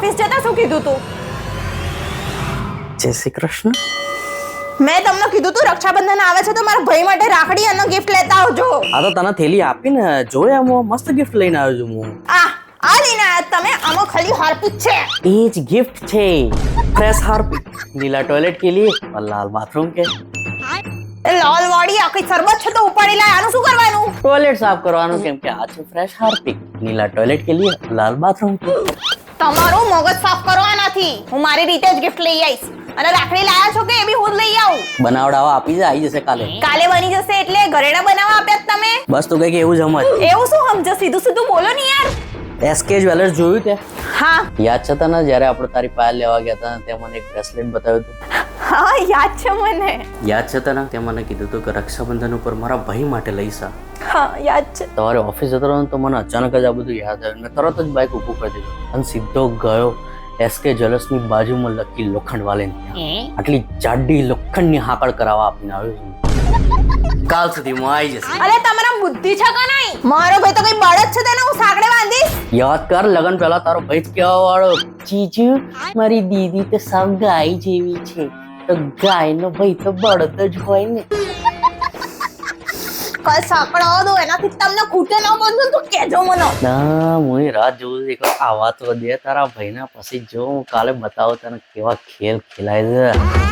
Office જતા શું કીધું તું? જય શ્રી કૃષ્ણ. મેં તમને કીધું તું રક્ષાબંધન આવે છે તો મારા ભાઈ માટે રાખડી અને ગિફ્ટ લેતા આવજો. આ તો તને થેલી આપીને જોયા હું મસ્ત ગિફ્ટ લઈને આવ્યો હું. આ આ લઈને આવ્યા તમે આમાં ખાલી હારપૂત છે. એ જ ગિફ્ટ છે. ફ્રેશ હારપૂત લીલા ટોયલેટ કે લીએ લાલ બાથરૂમ કે. લાલ વાડી આખી શરબત છે તો ઉપાડી લાય આનું શું કરવાનું? ટોયલેટ સાફ કરવાનું કેમ કે આ છે ફ્રેશ હાર્પિક. નીલા ટોયલેટ કે લીએ લાલ બાથરૂમ તમારું મગજ સાફ કરવાનાથી હું મારી રીતે જ ગિફ્ટ લઈ આવીશ. અને રાખડી લાયા છો કે એ બી હું જ લઈ આવું? બનાવડાવા આપી જાય આવી જશે કાલે. કાલે બની જશે એટલે ઘરેણા બનાવવા આપ્યા તમે? બસ તું કઈ એવું જ સમજ એવું શું સમજો સીધું સીધું બોલો ને યાર. એસકે જ્વેલર્સ જોયું તે? હા. યાદ છે તને? જ્યારે આપણે તારી પાયલ લેવા ગયા હતા તે મને એક બ્રેસલેટ બતાવ્યું હતું. હા યાદ છે મને. યાદ છે તને? તે મને કીધું હતું કે રક્ષાબંધન ઉપર મારા ભાઈ માટે લઈશ હા યાદ છે. તમારે ઓફિસ જતો રહ્યો તો મને અચાનક જ આ બધું યાદ આવ્યું. મેં તરત જ બાઇક ઊભું કરી દીધું. અને સીધો ગયો એસકે જ્વેલર્સની બાજુમાં લકી લોખંડ વાલેને આટલી જાડી લોખંડની હાકળ કરાવવા આપીને આવ્યો છું. કાલ સુધીમાં આવી જશે અરે તમારા બુદ્ધિ છે કે નહીં? મારો ભાઈ તો કઈ બળદ છે તેને હું સાગડે બાંધીશ? યાદ કર લગન પહેલા તારો ભાઈ જ કહેવા વાળો જીજુ મારી દીદી તો સાવ ગાય જેવી છે. તો ગાયનો ભાઈ તો બળદ જ હોય ને. કઈ સાંકળાવો દો એનાથી તમને ખૂટે ન બંધો તો કેજો મને. ના હું રાત જોઉં છું. આવા તો દે તારા ભાઈના પછી જો હું કાલે બતાવો તને કેવા ખેલ ખેલાય છે.